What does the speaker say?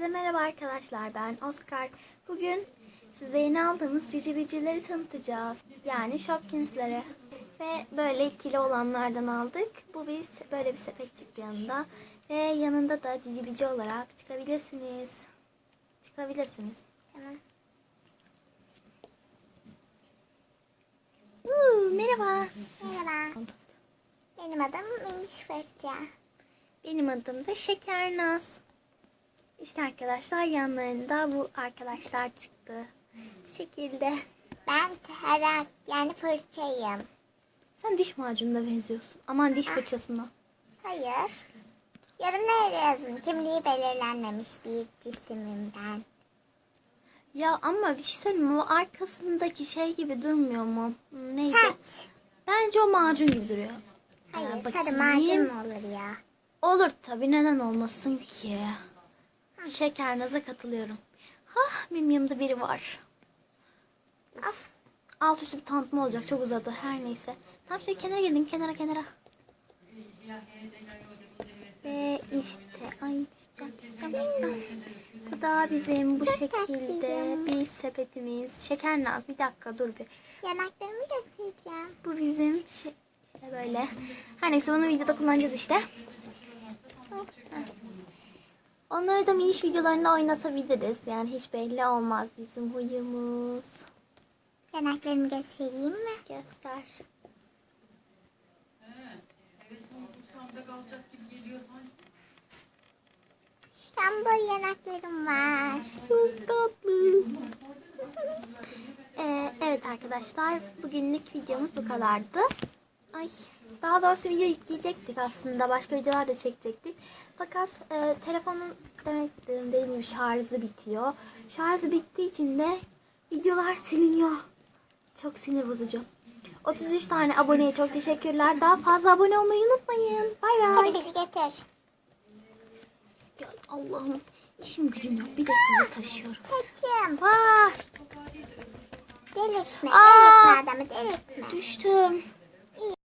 Herkese merhaba arkadaşlar ben Oscar. Bugün size yeni aldığımız cicibicileri tanıtacağız. Yani Shopkins'leri. Ve böyle ikili olanlardan aldık. Bu biz böyle bir sepet çıktı yanında. Ve yanında da cicibici olarak çıkabilirsiniz. Çıkabilirsiniz. Hemen. Uuu, merhaba. Merhaba. Benim adım Miniş Fırça. Benim adım da Şeker Naz. İşte arkadaşlar yanlarında bu arkadaşlar çıktı. Bu şekilde. Ben Tarak yani fırçayım. Sen diş macununa benziyorsun. Aman diş fırçasına. Hayır. Yorumlara yazın. Kimliği belirlenmemiş bir cisimim ben. Ya ama bir şey söyleyeyim mi? O arkasındaki şey gibi durmuyor mu? Neydi? Saç. Bence o macun gibi duruyor. Hayır Aa, sarı bakayım. macun mu olur ya? Olur tabii neden olmasın ki? Şeker Naz'a katılıyorum. Hah benim yanımda biri var. Of. Alt üstü bir tanıtma olacak. Çok uzadı. Her neyse. Tamam şey kenara gelin. Kenara kenara. Ve işte. Ay düşeceğim düşeceğim düşeceğim. Bu da bizim bu şekilde bir sepetimiz. Şeker naz. Bir dakika dur bir. Yanaklarımı göstereceğim. Bu bizim şey, işte böyle. Her neyse bunu videoda kullanacağız işte. Onları da miniş videolarında oynatabiliriz. Yani hiç belli olmaz bizim huyumuz. Yanaklarımı göstereyim mi? Göster. Şambol yanaklarım var. Çok tatlı. Ee, evet arkadaşlar bugünlük videomuz bu kadardı. Ay daha doğrusu video yükleyecektik aslında. Başka videolar da çekecektik. Fakat e, telefonun demek dediğim gibi şarjı bitiyor. Şarjı bittiği için de videolar siliniyor. Çok sinir bozucu. 33 tane aboneye çok teşekkürler. Daha fazla abone olmayı unutmayın. Bay Hadi bay. bizi getir. Ya Allah'ım işim gücüm yok. Bir de sizi taşıyorum. Saçım. Vah Delirtme. Aa! Delirtme adamı delirtme. düştüm.